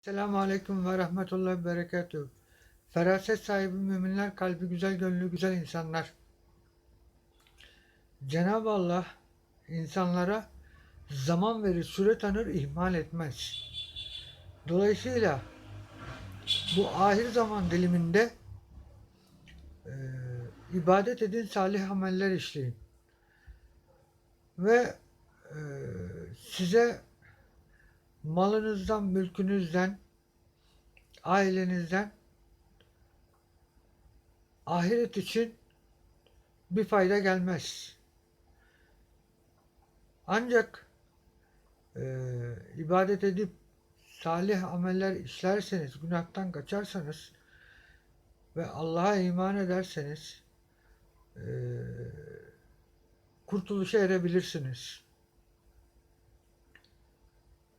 Selamun Aleyküm ve Rahmetullah ve Berekatuhu. Feraset sahibi müminler, kalbi güzel, gönlü güzel insanlar. Cenab-ı Allah insanlara zaman verir, süre tanır, ihmal etmez. Dolayısıyla bu ahir zaman diliminde e, ibadet edin, salih ameller işleyin. Ve e, size malınızdan, mülkünüzden, ailenizden ahiret için bir fayda gelmez. Ancak e, ibadet edip salih ameller işlerseniz, günahtan kaçarsanız ve Allah'a iman ederseniz e, kurtuluşa erebilirsiniz.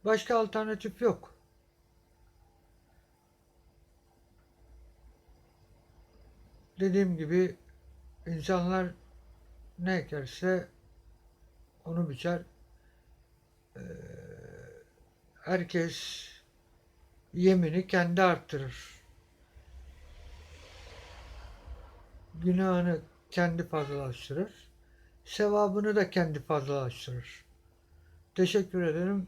Başka alternatif yok. Dediğim gibi insanlar ne ekerse onu biçer. Ee, herkes yemini kendi arttırır. Günahını kendi fazlalaştırır. Sevabını da kendi fazlalaştırır. Teşekkür ederim.